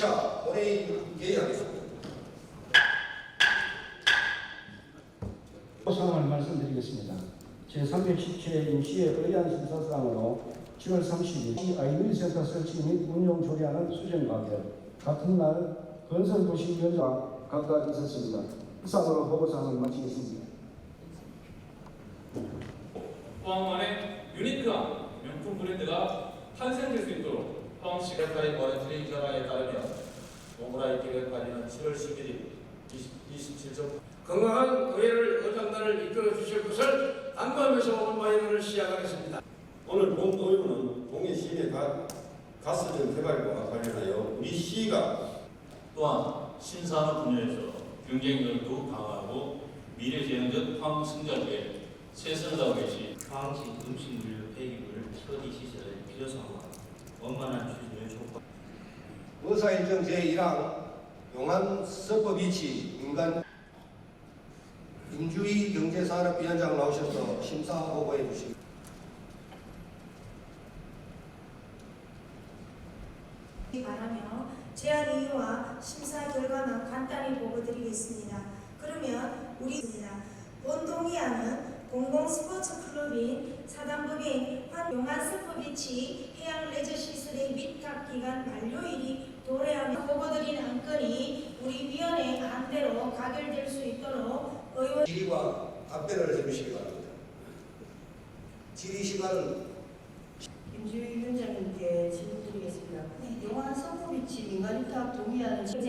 2차 본회의 개의하겠습니다. 사항을 말씀드리겠습니다. 제317회 임시회 의안 심사사항으로 7월 30일 아이들센터 설치 및 운영 조례하는 수정 가결 같은 날 건설도시위원장 각각 있었습니다. 이상으로 보고사항을 마치겠습니다. 포항만의 유니크한 명품 브랜드가 탄생될 수 있도록 포항시 기획관리 모니터링 결과에 따르면 오므라이 기획 관리는 7월 11일 27점 건강한 의회를 의장단을 이끌어 주실 것을 안보하면서 오늘 마이너를 시작하겠습니다. 오늘 본 의원은 동해 시내 가, 가스전 개발과 관련하여 우리 시가 또한 신산업 분야에서 경쟁력을 더욱 강화하고 미래재능적 황 승자부의 세선사업 개시 포항시 음식물 폐기물 처리 시설의 필요성과 원만한 추진을 촉구. 의사일정 제1항 용안 서법 위치 민간 임주희 경제산업위원장 나오셔서 심사 보고해 주시기 바라며 제안 이유와 심사 결과만 간단히 보고드리겠습니다. 그러면 우리 있습니다. 본 동의안은 공공 스포츠 클럽인 사단법인 환용한 스포비치 해양 레저 시설의 위탁 기간 만료일이 도래하며 보고드린 안건이 우리 위원회 안대로 가결될 수 있도록 의원 질의와 답변을 해 주시기 바랍니다. 질의 시간은 김주희 위원장님께 질문드리겠습니다. 영화 성포비치 민간위탁 동의안을 이제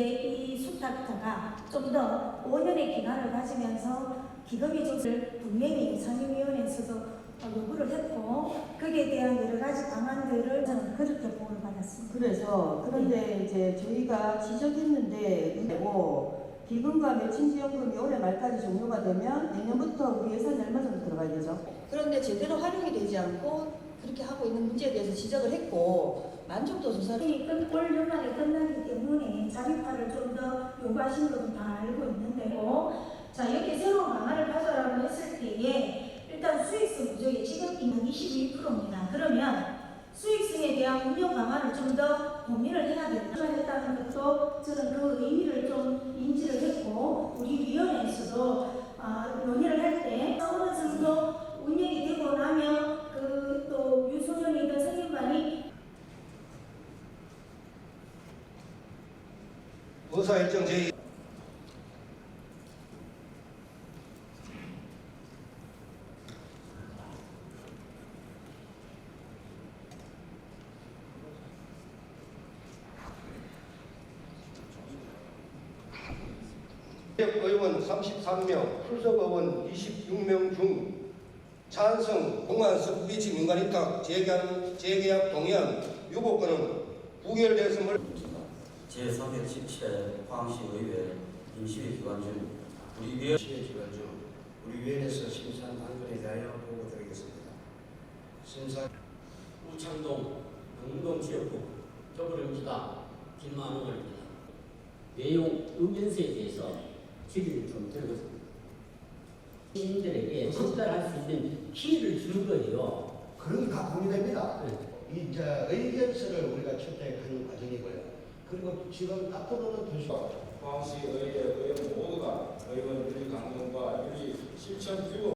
이 수탁자가 좀 더 5년의 기간을 가지면서 기금이 좀을 분명히 상임위원회에서도 어, 요구를 했고 거기에 대한 여러 가지 방안들을 저는 그렇게 보고를 받았습니다. 그래서 그런데 이제 저희가 지적했는데 되고 기금과 매칭지원금이 올해 말까지 종료가 되면 내년부터 우리 예산이 얼마 정도 들어가야 되죠? 그런데 제대로 활용이 되지 않고 그렇게 하고 있는 문제에 대해서 지적을 했고 만족도 조사를 이 끝- 올 연말에 끝나기 때문에 자립화를 좀 더 요구하시는 것은 다 알고 있는데요. 자 이렇게 새로운 방안을 가져라고 했을 때에 일단 수익성 부족이 지금 있는 22%입니다. 그러면 수익성에 대한 운영 방안을 좀더 고민을 해야 된다 했다는 것도 저는 그 의미를 좀 인지를 했고 우리 위원회에서도 아, 논의를 할 때 어느 정도 운영이 되고 나면 그 또 유소년이든 성인반이 의사일정 제 의원 33명, 출석 의원 26명 중 찬성 공안 스피치 민간위탁 재계약, 재계약 동의안 유보권은 부결됐음을 제317회 포항시 의회 임시회 기관 중 우리 위원 시의 기간 중 우리 위원회에서 심사한 안건에 대하여 보고 드리겠습니다. 심사 우창동 영동지역구 더불어민주당 김만홍입니다. 내용 의견서에 대해서 질의를 좀 드리겠습니다. 시민들에게 전달할 수 있는 기회를 주는 거예요. 그런 게 다 공유됩니다. 네. 이 이제 의견서를 우리가 채택하는 과정이고요. 그리고 지금 앞으로는 도시 포항시 의회 의원 모두가 의원 윤리 강령과 윤리 실천 규범